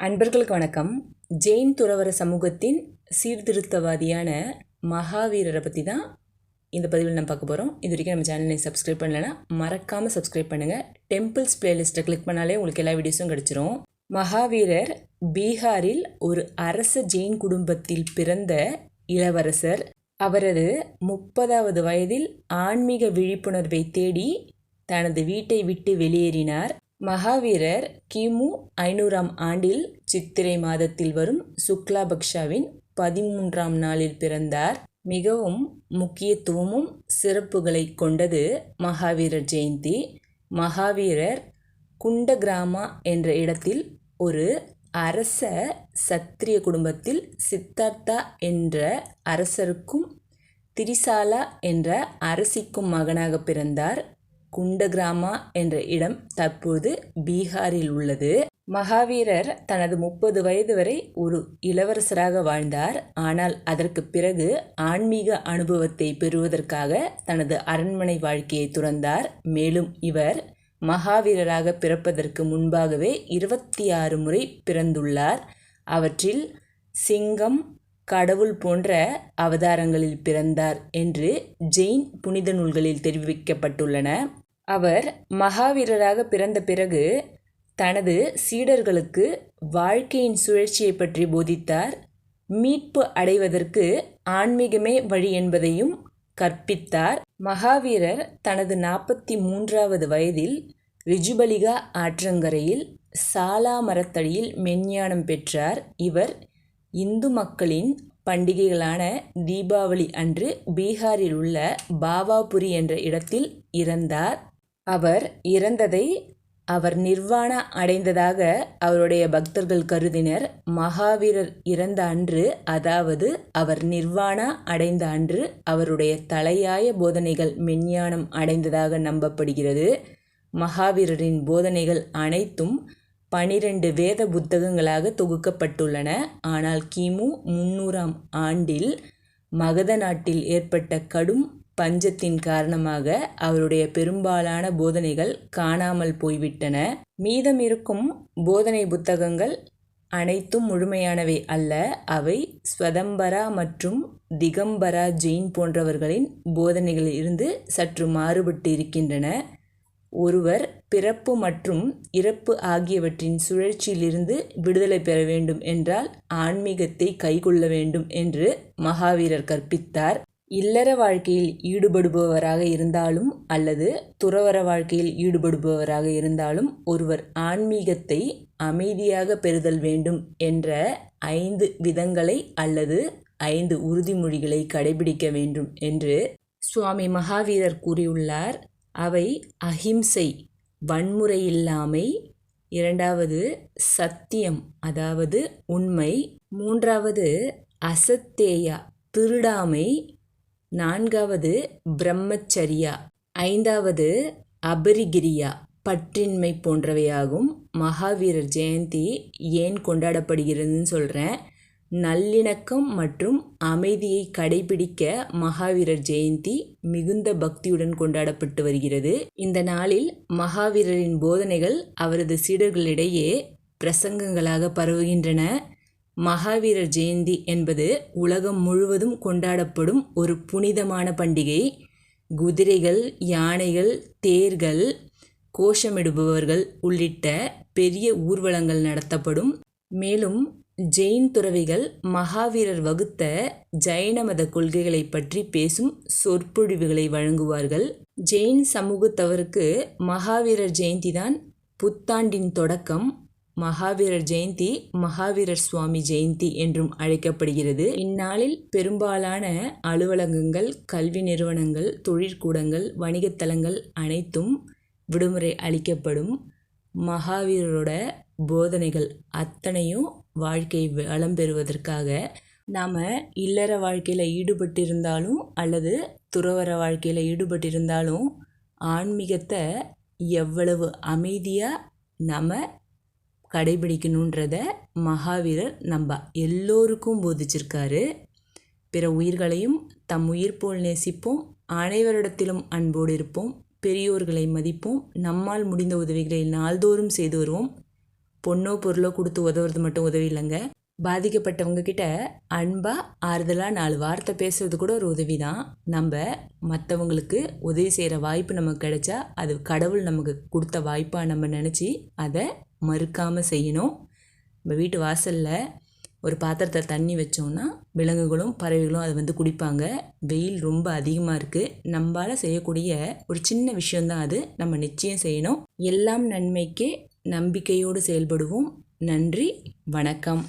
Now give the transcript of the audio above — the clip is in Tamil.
அன்பர்களுக்கு வணக்கம். ஜெயின் துறவர சமூகத்தின் சீர்திருத்தவாதியான மகாவீரரை பற்றி தான் இந்த பதிவில் நம்ம பார்க்க போகிறோம் இது வரைக்கும் நம்ம சேனலை சப்ஸ்கிரைப் பண்ணலைன்னா மறக்காமல் சப்ஸ்கிரைப் பண்ணுங்கள் டெம்பிள்ஸ் பிளேலிஸ்ட்டை கிளிக் பண்ணாலே உங்களுக்கு எல்லா வீடியோஸும் கிடச்சிரும். மகாவீரர் பீகாரில் ஒரு அரச ஜெயின் குடும்பத்தில் பிறந்த இளவரசர். அவரது முப்பதாவது வயதில் ஆன்மீக விழிப்புணர்வை தேடி தனது வீட்டை விட்டு வெளியேறினார். மகாவீரர் கிமு ஐநூறாம் ஆண்டில் சித்திரை மாதத்தில் வரும் சுக்லாபக்ஷாவின் பதிமூன்றாம் நாளில் பிறந்தார். மிகவும் முக்கியத்துவமும் சிறப்புகளை கொண்டது மகாவீரர் ஜெயந்தி. மகாவீரர் குண்டகிராமா என்ற இடத்தில் ஒரு அரச சத்திரிய குடும்பத்தில் சித்தார்த்தா என்ற அரசருக்கும் திரிசாலா என்ற அரசிக்கும் மகனாக பிறந்தார். குண்டகிராமா என்ற இடம் தற்போது பீகாரில் உள்ளது. மகாவீரர் தனது முப்பது வயது வரை ஒரு இளவரசராக வாழ்ந்தார். ஆனால் அதற்கு பிறகு ஆன்மீக அனுபவத்தை பெறுவதற்காக தனது அரண்மனை வாழ்க்கையை துறந்தார். மேலும் இவர் மகாவீரராக பிறப்பதற்கு முன்பாகவே இருபத்தி ஆறு முறை பிறந்துள்ளார். அவற்றில் சிங்கம் கடவுள் போன்ற அவதாரங்களில் பிறந்தார் என்று ஜெயின் புனித நூல்களில் தெரிவிக்கப்பட்டுள்ளன. அவர் மகாவீரராக பிறந்த பிறகு தனது சீடர்களுக்கு வாழ்க்கையின் சுழற்சியை பற்றி போதித்தார். மீட்பு அடைவதற்கு ஆன்மீகமே வழி என்பதையும் கற்பித்தார். மகாவீரர் தனது நாற்பத்தி மூன்றாவது வயதில் ரிஜுபலிகா ஆற்றங்கரையில் சாலா மரத்தடியில் மெஞ்ஞானம் பெற்றார். இவர் இந்து மக்களின் பண்டிகைகளான தீபாவளி அன்று பீகாரில் உள்ள பாபாபுரி என்ற இடத்தில் இறந்தார். அவர் இறந்ததை அவர் நிர்வாண அடைந்ததாக அவருடைய பக்தர்கள் கருதினர். மகாவீரர் இறந்த அன்று அதாவது அவர் நிர்வாணா அடைந்த அன்று அவருடைய தலையாய போதனைகள் மெஞ்ஞானம் அடைந்ததாக நம்பப்படுகிறது. மகாவீரரின் போதனைகள் அனைத்தும் பனிரெண்டு வேத புத்தகங்களாக தொகுக்கப்பட்டுள்ளன. ஆனால் கிமு முன்னூறாம் ஆண்டில் மகத நாட்டில் ஏற்பட்ட கடும் பஞ்சத்தின் காரணமாக அவருடைய பெரும்பாலான போதனைகள் காணாமல் போய்விட்டன. மீதம் இருக்கும் போதனை புத்தகங்கள் அனைத்தும் முழுமையானவை அல்ல. அவை ஸ்வதம்பரா மற்றும் திகம்பரா ஜெயின் போன்றவர்களின் போதனைகளில் இருந்து சற்று மாறுபட்டு இருக்கின்றன ஒருவர் பிறப்பு மற்றும் இறப்பு ஆகியவற்றின் சுழற்சியிலிருந்து விடுதலை பெற வேண்டும் என்றால் ஆன்மீகத்தை கைக்கொள்ள வேண்டும் என்று மகாவீரர் கற்பித்தார். இல்லற வாழ்க்கையில் ஈடுபடுபவராக இருந்தாலும் அல்லது துறவர வாழ்க்கையில் ஈடுபடுபவராக இருந்தாலும் ஒருவர் ஆன்மீகத்தை அமைதியாக பெறுதல் வேண்டும் என்ற ஐந்து விதங்களை அல்லது ஐந்து உறுதிமொழிகளை கடைபிடிக்க வேண்டும் என்று சுவாமி மகாவீரர் கூறியுள்ளார். அவை அஹிம்சை வன்முறையில்லாமை இரண்டாவது சத்தியம் அதாவது உண்மை மூன்றாவது அசத்தேயா திருடாமை நான்காவது பிரம்மச்சரியா. ஐந்தாவது அபரிகிரியா. பற்றின்மை போன்றவையாகும். மகாவீரர் ஜெயந்தி ஏன் கொண்டாடப்படுகிறதுன்னு சொல்கிறேன் நல்லிணக்கம் மற்றும் அமைதியை கடைபிடிக்க மகாவீரர் ஜெயந்தி மிகுந்த பக்தியுடன் கொண்டாடப்பட்டு வருகிறது. இந்த நாளில் மகாவீரரின் போதனைகள் அவரது சீடர்களிடையே பிரசங்கங்களாக பரவுகின்றன. மகாவீரர் ஜெயந்தி என்பது உலகம் முழுவதும் கொண்டாடப்படும் ஒரு புனிதமான பண்டிகை. குதிரைகள் யானைகள் தேர்கள் கோஷமிடுபவர்கள் உள்ளிட்ட பெரிய ஊர்வலங்கள் நடத்தப்படும். மேலும் ஜெயின் துறவிகள் மகாவீரர் வகுத்த ஜைன மத கொள்கைகளை பற்றி பேசும் சொற்பொழிவுகளை வழங்குவார்கள். ஜெயின் சமூகத்தவருக்கு மகாவீரர் ஜெயந்தி தான் புத்தாண்டின் தொடக்கம். மகாவீரர் ஜெயந்தி மகாவீரர் சுவாமி ஜெயந்தி என்றும் அழைக்கப்படுகிறது. இந்நாளில் பெரும்பாலான அலுவலகங்கள் கல்வி நிறுவனங்கள் தொழிற்கூடங்கள் வணிகத்தலங்கள் அனைத்தும் விடுமுறை அளிக்கப்படும். மகாவீரரோட போதனைகள் அத்தனையும் வாழ்க்கை வளம் பெறுவதற்காக நாம் இல்லற வாழ்க்கையில் ஈடுபட்டிருந்தாலும் அல்லது துறவர வாழ்க்கையில் ஈடுபட்டிருந்தாலும் ஆன்மீகத்தை எவ்வளவு அமைதியாக நம்ம கடைபிடிக்கணுன்றத மகாவீரர் நம்ம எல்லோருக்கும் போதிச்சிருக்காரு. பிற உயிர்களையும் தம் உயிர் போல் நேசிப்போம். அனைவரிடத்திலும் அன்போடு இருப்போம். பெரியோர்களை மதிப்போம். நம்மால் முடிந்த உதவிகளை நாள்தோறும் செய்து வருவோம். பொண்ணோ பொருளோ கொடுத்து உதவுறது மட்டும் உதவி இல்லைங்க. பாதிக்கப்பட்டவங்க கிட்ட அன்பாக ஆறுதலாக நாலு வார்த்தை பேசுறது கூட ஒரு உதவி தான் நம்ம மற்றவங்களுக்கு உதவி செய்கிற வாய்ப்பு நமக்கு கிடைச்சா அது கடவுள் நமக்கு கொடுத்த வாய்ப்பாக நம்ம நினச்சி அதை மறுக்காமல் செய்யணும். நம்ம வீட்டு வாசலில் ஒரு பாத்திரத்தில் தண்ணி வச்சோம்னா விலங்குகளும் பறவைகளும் அதை வந்து குடிப்பாங்க. வெயில் ரொம்ப அதிகமாக இருக்குது நம்மளால் செய்யக்கூடிய ஒரு சின்ன விஷயந்தான் அது. நம்ம நிச்சயம் செய்யணும். எல்லாம் நன்மைக்கே நம்பிக்கையோடு செயல்படுவோம். நன்றி வணக்கம்.